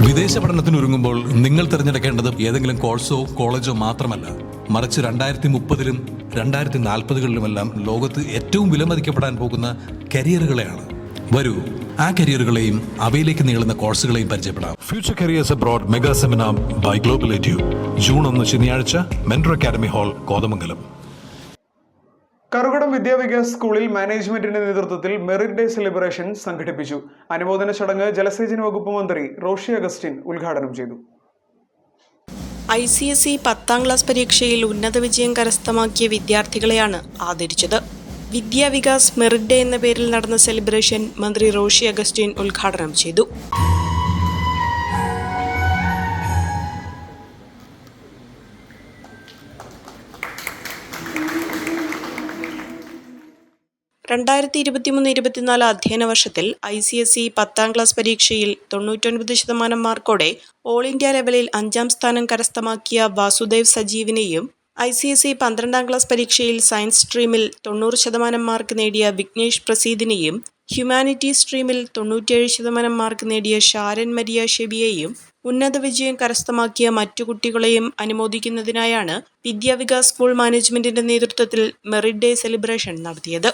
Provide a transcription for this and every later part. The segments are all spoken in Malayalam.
വിദേശ പഠനത്തിന് ഒരുങ്ങുമ്പോൾ നിങ്ങൾ തിരഞ്ഞെടുക്കേണ്ടത് ഏതെങ്കിലും കോഴ്സോ കോളേജോ മാത്രമല്ല. മറിച്ച് രണ്ടായിരത്തി മുപ്പതിലും രണ്ടായിരത്തി നാൽപ്പതുകളിലുമെല്ലാം ലോകത്ത് ഏറ്റവും വിലമതിക്കപ്പെടാൻ പോകുന്ന കരിയറുകളെയാണ്. വരൂ ആ കരിയറുകളെയും അവയിലേക്ക് നീളുന്ന കോഴ്സുകളെയും പരിചയപ്പെടാം. Future careers abroad mega seminar by global edu June ഒന്ന് ശനിയാഴ്ച Mentro academy hall Kothamangalam. Karukadam Vidyavikas സ്കൂളിൽ മാനേജ്മെന്റിന്റെ നേതൃത്വത്തിൽ മെറിറ്റ് ഡേ സെലിബ്രേഷൻ സംഘടിപ്പിച്ചു. അനുമോദന ചടങ്ങ് ജലസേചന വകുപ്പ് മന്ത്രി റോഷി അഗസ്റ്റിൻ ഉദ്ഘാടനം ചെയ്തു. ഐ സി എസ് ഇ പത്താം ക്ലാസ് പരീക്ഷയിൽ ഉന്നത വിജയം കരസ്ഥമാക്കിയ വിദ്യാർത്ഥികളെയാണ് ആദരിച്ചത്. വിദ്യാവികാസ് മെറിറ്റ് ഡേ എന്ന പേരിൽ നടന്ന സെലിബ്രേഷൻ മന്ത്രി റോഷി അഗസ്റ്റിൻ ഉദ്ഘാടനം ചെയ്തു. രണ്ടായിരത്തി ഇരുപത്തിമൂന്ന് ഇരുപത്തിനാല് അധ്യയന വർഷത്തിൽ ഐ സി എസ് ഇ പത്താം ക്ലാസ് പരീക്ഷയിൽ തൊണ്ണൂറ്റൊൻപത് ശതമാനം മാർക്കോടെ ഓൾ ഇന്ത്യ ലെവലിൽ അഞ്ചാം സ്ഥാനം കരസ്ഥമാക്കിയ വാസുദേവ് സജീവിനെയും ഐ സി എസ് ഇ പന്ത്രണ്ടാം ക്ലാസ് പരീക്ഷയിൽ സയൻസ് സ്ട്രീമിൽ തൊണ്ണൂറ് ശതമാനം മാർക്ക് നേടിയ വിഘ്നേഷ് പ്രസീദിനെയും ഹ്യൂമാനിറ്റി സ്ട്രീമിൽ തൊണ്ണൂറ്റിയേഴ് ശതമാനം മാർക്ക് നേടിയ ഷാരൻ മരിയ ഷെബിയെയും ഉന്നത വിജയം കരസ്ഥമാക്കിയ മറ്റു കുട്ടികളെയും അനുമോദിക്കുന്നതിനായാണ് വിദ്യാവികാസ് സ്കൂൾ മാനേജ്മെന്റിന്റെ നേതൃത്വത്തിൽ മെറിറ്റ് ഡേ സെലിബ്രേഷൻ നടത്തിയത്.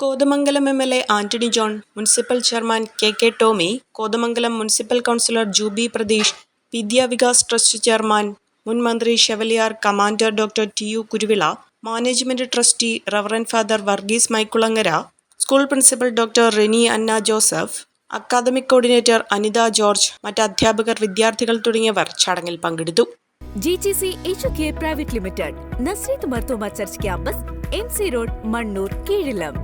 Kothamangalam M L A Antony John municipal chairman K K Tomy Kothamangalam municipal councillor Juby Pratheesh Vidyavikas trust chairman മുൻ മന്ത്രി chevalier commander doctor T U Kuruvila management trustee reverend father Varghese Maikulangara school principal doctor Rini Anna Joseph academic coordinator Anitha George മറ്റ് അധ്യാപകർ വിദ്യാർത്ഥികൾ തുടങ്ങിയവർ ചടങ്ങിൽ പങ്കെടുത്തു. GGC H K private limited Nazareth Marthoma church campus M C road Mannoor Keezhillam.